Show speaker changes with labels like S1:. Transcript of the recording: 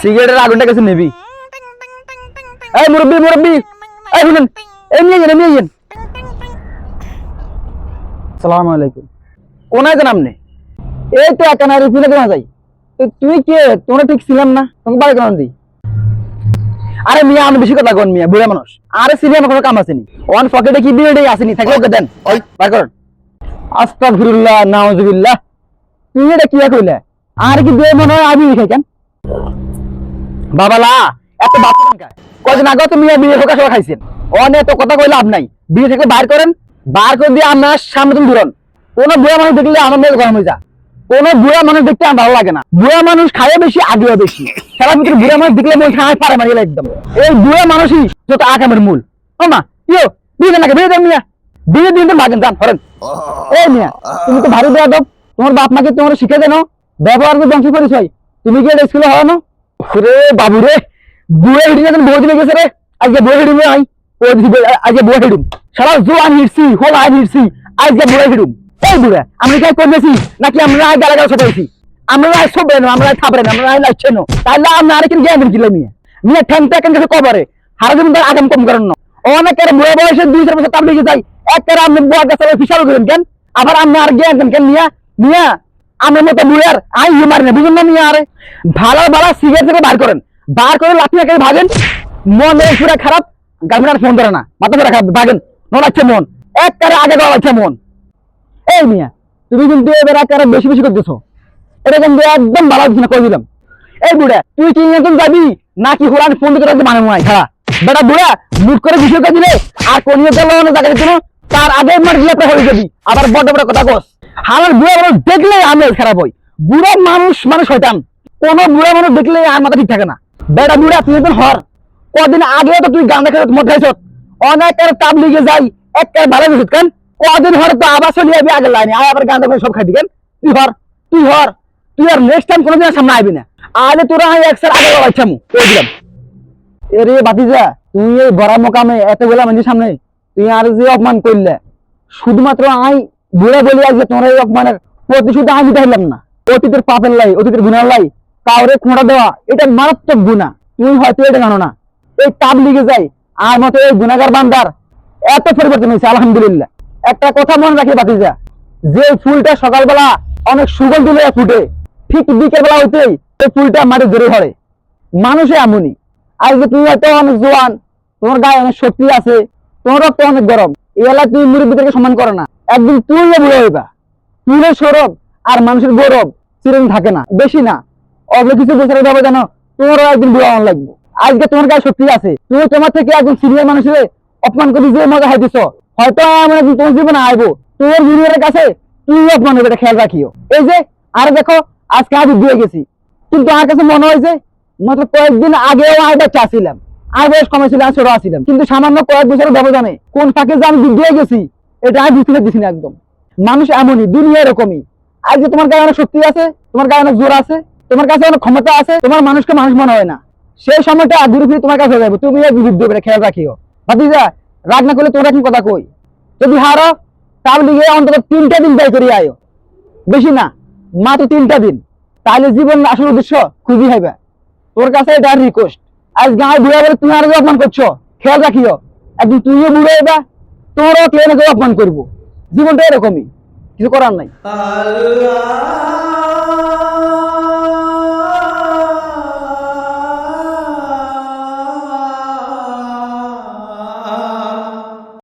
S1: সিগারেটের আগুনটা কাছে নেবি। এই মুরব্বি মুরব্বি। এই শুনুন। এই যান নিয়ে যান। সালাম আলাইকুম। কোনায় জানাম নে? এই তো একানা রিফিলে কেনা যাই তো তুই কে? তোমরা ঠিক ছিলাম না। তোমাকে বাড়ি কেন দি আরে মিয়া আমি বেশি কথা কোন মিয়া বুড়া মানুষ। আরে সিনিয়র আমার কোনো কাম আসেনি। ওয়ান পকেটে কি বিয়ে আসেনি? থাকলে ওকে দেন। বার করুন। হয় করেন বার করে দিয়ে সামনে তুমি বুড়া মানুষ দেখলে আমার মেয়ে গরম হয়ে যা কোন বুড়া মানুষ দেখতে আমার ভালো লাগে না। বুড়া মানুষ খায় বেশি, আগেও বেশি। সারা ভিতরে বুড়া মানুষ দেখলে মন খায়, পারে একদম। এই বুড়া মানুষই যত আকামের মূল। ও মা নাকি বিয়ে দেন মিয়া। বিয়ে দিন তো যান এই মিয়া, তুমি তো ভারী দেওয়া তোমার বাপ মাকে তোমার শিখে দেন, ব্যবহার ধ্বংস করিস তুমি কি এটা স্কুলে হওয়ানো রে বাবু রে বুয়ে হিডিং এখন বউ দিবে গেছে রে। আজকে বুয়ে হিডিং আই আজকে বুয়ে হিডিং সারা জোয়ান হিটছি হোল আই হিটছি আজকে বুয়ে হিডিং এই বুড়া, আমি কি করতেছি নাকি আমরা আই গালা সবাইছি আমরা আই সব আমরা আই থাবরেন আমরা লাইছে নো। তাইলে আমরা আরেকদিন জ্ঞান দিন কিলো মিয়া। মিয়া, ঠ্যাং টেকেন কাছে কবরে হারা আগাম কম করেন না। অনেকের বুড়ো বয়সে দুই চার বছর তাবলিগে যাই একের আপনি বুয়া গাছে ফিসাল করেন কেন? আবার আপনি আর দেন কেন? মতো আই ইয়ে বুঝুন না আরে। ভালো ভালো সিগারেট থেকে বার করেন। বার করে একে ভাগেন। মন পুরা খারাপ ফোন না। মাথা খারাপ, ভাগেন। মন। এক কারে আগে দেওয়া লাগছে মন। এই মিয়া, তুমি কিন্তু এবার এক কারে বেশি বেশি করতেছো। এটা কিন্তু একদম ভালো হচ্ছে না করে দিলাম। এই বুড়া, তুই কি নতুন যাবি? নাকি হোরান ফোন দিতে মানে মনে হয়? খারাপ বেটা বুড়া, মুখ করে বিষয় করে দিলে, আর কোন তার আগে মার গিয়ে হয়ে যাবি। আবার বড় বড় কথা কস। হালার বুড়া মানুষ দেখলে আমি খারাপ হই। বুড়া মানুষ মানুষ হইতাম কোন বুড়া মানুষ দেখলে আর মাথা ঠিক থাকে না। বেটা বুড়া, তুই তো হর। কদিন আগে তো তুই গান দেখে মদ খাইছ অনেকের তাপ লিগে যাই এক ভালো গেছিস কেন? কদিন হর তো আবার চলে যাবি আগে লাইনে আয় আবার গান দেখে সব খাইবি, কেন? তুই হর তুই হর। তুই আর নেক্সট টাইম কোনোদিন সামনে আইবি না। আজ তোরা আমি এক আগে বাচ্চামু কই দিলাম। এরে বাতিজা, তুই এই বড় মোকামে এতগুলা মানুষের সামনে তুই আর যে অপমান করলে, শুধুমাত্র আই বুড়া বলি আজ যে তোমার এই অপমানের প্রতিশোধ আমি দিতে না। অতীতের পাপের লাই, অতীতের গুণার লাই, কাউরে খোঁড়া দেওয়া, এটা মারাত্মক গুণা। তুমি হয়তো এটা জানো না। এই তাপ লিগে যায় আর মতো এই গুণাগার বান্দার এত পরিবর্তন হয়েছে, আলহামদুলিল্লাহ। একটা কথা মনে রাখি বাতিজা, যে ফুলটা সকালবেলা অনেক সুগল দিলে ফুটে, ঠিক বিকেল বেলা হইতেই এই ফুলটা মাটি ধরে ধরে মানুষে এমনই। আর যে তুমি এত অনেক জোয়ান, তোমার গায়ে অনেক শক্তি আছে তোমার রক্ত অনেক গরম? এই এলাকা মুরব্বীদেরকে সম্মান করো না। একদিন তুইও হইবা। সৌরভ আর মানুষের গৌরব চিরদিন থাকে না, বেশি না। অল্প কিছু ভাবে জানো, তোমারও একদিন বুড়ো লাগবে। আজকে তোমার গায়ে শক্তি আছে। তুমি তোমার থেকে একজন সিনিয়র মানুষের অপমান করে যে মজা হাইতেছ হয়তো আমরা তোমার জীবনে আইবো। তোমার জুনিয়রের কাছে তুই অপমান হবে খেয়াল রাখিও। এই যে, আর দেখো, আজকে আজ দিয়ে গেছি। কিন্তু আমার কাছে মনে হয়েছে মাত্র কয়েকদিন আগেও আমি বাচ্চা আসছিলাম আর বয়স কমে ছিল ছোট আসছিলাম কিন্তু সামান্য কয়েক বছরের ব্যবধানে কোন ফাঁকে যে আমি গেছি, এটা আমি বুঝতে না একদম। মানুষ এমনই, দুনিয়া এরকমই। আজ যে তোমার গায়ে অনেক শক্তি আছে, তোমার গায়ে অনেক জোর আছে, তোমার কাছে অনেক ক্ষমতা আছে, তোমার মানুষকে মানুষ মনে হয় না। সেই সময়টা ঘুরে ফিরে তোমার কাছে যাবে তুমি করে খেয়াল রাখিও। ভাতিজা, রাগ না করলে তোমরা কি কথা কই? যদি হারো তার লিগে অন্তত তিনটা দিন ব্যয় করিয়ে আয়ো। বেশি না, মাত্র তিনটা দিন। তাহলে জীবন আসল উদ্দেশ্য খুবই হবে তোর কাছে এটা রিকোয়েস্ট আজ গায়ে বুড়া বলে তুমি আরও অপমান করছ। খেয়াল রাখিও। একদিন তুইও বুড়ো হইবা তোমারও কেউ অপমান করব। জীবনটা এরকমই, কিছু করার নাই।